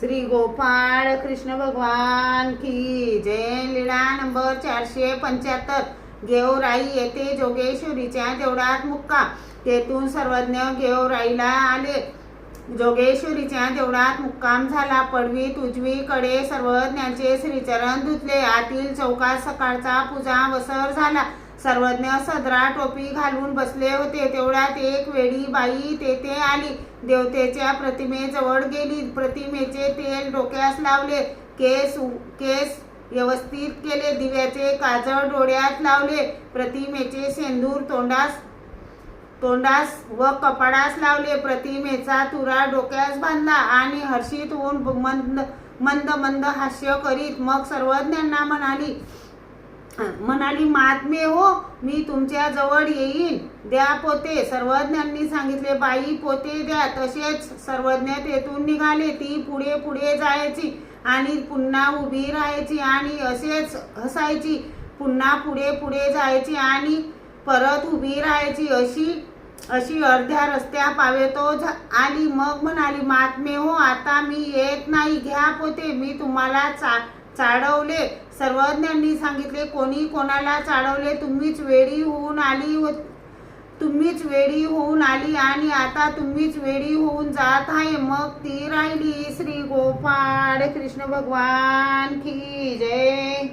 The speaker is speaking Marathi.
श्री गोपाळ कृष्ण भगवान की जय लीळा नंबर चारशे पंच्याहत्तर. गेवराई येथे जोगेश्वरीच्या देवळात मुक्का. तेथून सर्वज्ञ गेवराईला आले. जोगेश्वरीच्या देवळात मुक्काम झाला. पडवीत उजवीकडे सर्वज्ञांचे श्रीचरण धुतले. आतील चौकात सकाळचा पूजा वसर झाला. सर्वज्ञ सदरा टोपी घालून बसले होते. तेवढ्यात एक वेळी बाई तेथे आली. देवतेच्या प्रतिमेजवळ गेली. प्रतिमेचे तेल डोक्यास लावले. केस केस व्यवस्थित केले. दिव्याचे काजळ डोळ्यात लावले. प्रतिमेचे सेंदूर तोंडास तोंडास व कपाडास लावले. प्रतिमेचा तुरा डोक्यास बांधला आणि हर्षित होऊन मंद मंद मंद हास्य करीत मग सर्वज्ञांना म्हणाली म्हणाली महात्मे हो मी तुमच्या जवळ येईन. द्या पोते सर्वज्ञांनी सांगितले बाई पोते द्या. तसेच सर्वज्ञ तेथून निघाले ती पुढे पुढे जायची आणि पुन्हा उभी राहायची आणि असेच हसायची. पुन्हा पुढे पुढे जायची आणि परत उभी राहायची. अशी अशी अर्ध्या रस्त्या पावेतो तो आली. मग म्हणाली महात्मे हो आता मी येत नाही. घ्या पोते मी तुम्हाला चा चाडवले. सर्वज्ञांनी सांगितले कोणी कोणाला चाडवले? तुम्हीच वेळी होऊन आली व तुम्हीच वेळी होऊन आली आणि आता तुम्हीच वेळी होऊन जात आहे. मग ती राहिली श्री गोपाळ. कृष्ण भगवान की जय.